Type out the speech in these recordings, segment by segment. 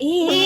এ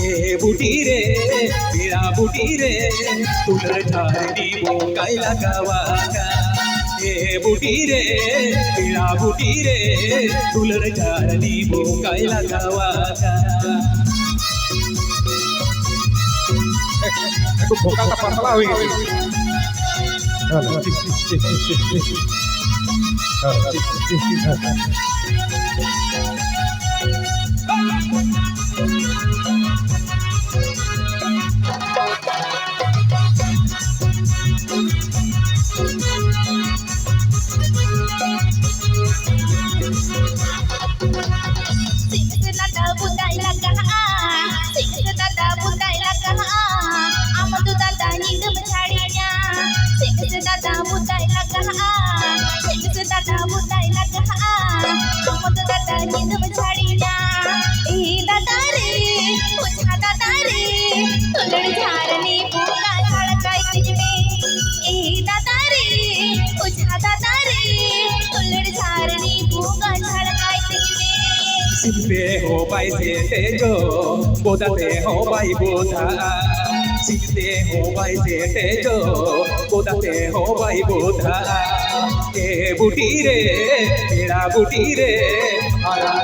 এ বুটি রে? মেরা বুটি রে? তোমার ঠাড়ি বোকাই লাগাওয়া এ বুটি রে? মেরা বুটি রে? তোমার ঠাড়ি বোকাই লাগাওয়া একটু বোকাটা পাতলা হয়ে হ্যাঁ, গেছে হ্যাঁ, Thank হ্যাঁ। you. કીધું છડીના એ દાદા રે ઓછા દાદા રે તોલણ ઝાડની પૂકા ઝાડકાઈ ચીજને એ દાદા રે ઓછા દાદા રે તોલણ ઝાડની પૂકા ઝાડકાઈ ચીજને સિબ્બે હો બાઈ સે તેજો બોદાતે હો બાઈ બોધા सिखते हो भाई सेते जो बोदाते हो भाई बोधा ए बुटी रे मेरा बुटी रे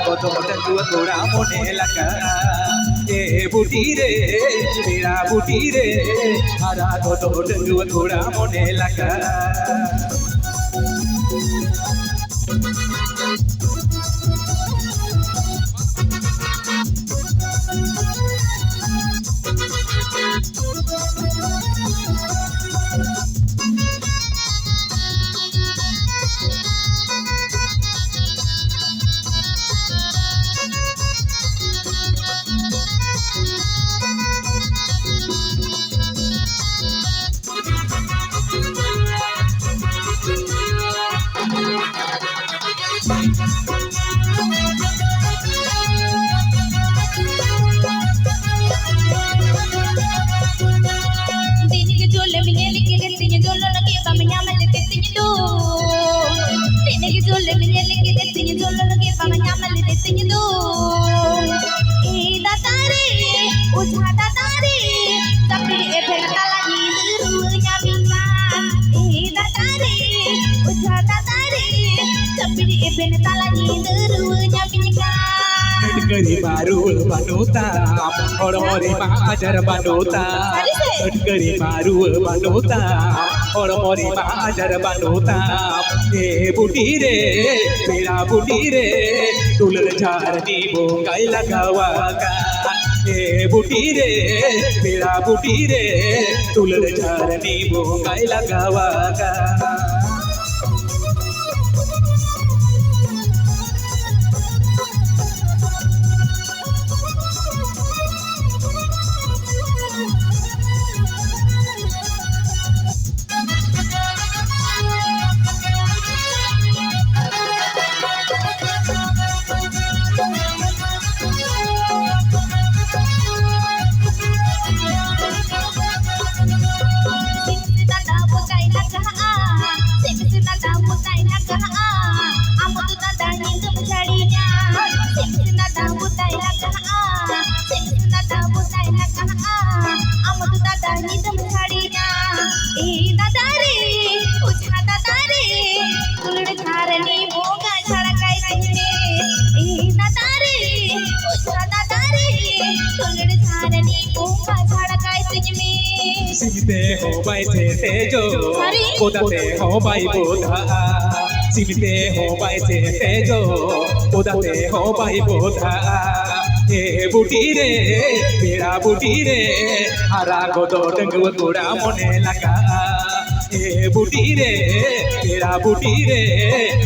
কত ডঙ্গুয়া তোরা মনে লাগা। এ বুটি রে মেরা বুটি রে হারা কত ডঙ্গুয়া তোরা মনে লাগা। ঝাঁটা তারে তবে এফেল কালা যাবি কান এই দাতারে ও ঝাঁটা তারে তবে এফেল কালা যাবি কান गरी मारूल बनोता और मोरे बाजार बनोता गरी मारूल बनोता और मोरे बाजार बनोता ए बुटी रे मेरा बुटी रे दुलर झार जीवो गाय लगावा का बुटी रे बेड़ा बुटी रे तुलर झार नी बो गायला गावा সিমিতে হো বাই সে তেজো Sorry? বোদাতে হো বাই বোধা। সিমিতে হো বাই সে তেজো বোদাতে হো বোধা। এ বুটি রে বেড়া বুটি রে হারা গদো ডঙ্গুয়া গোড়া মনে লাগা। এ বুটি রে বেড়া বুটি রে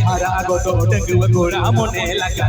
হারা গদো ডঙ্গুয়া গোড়া মনে লাগা।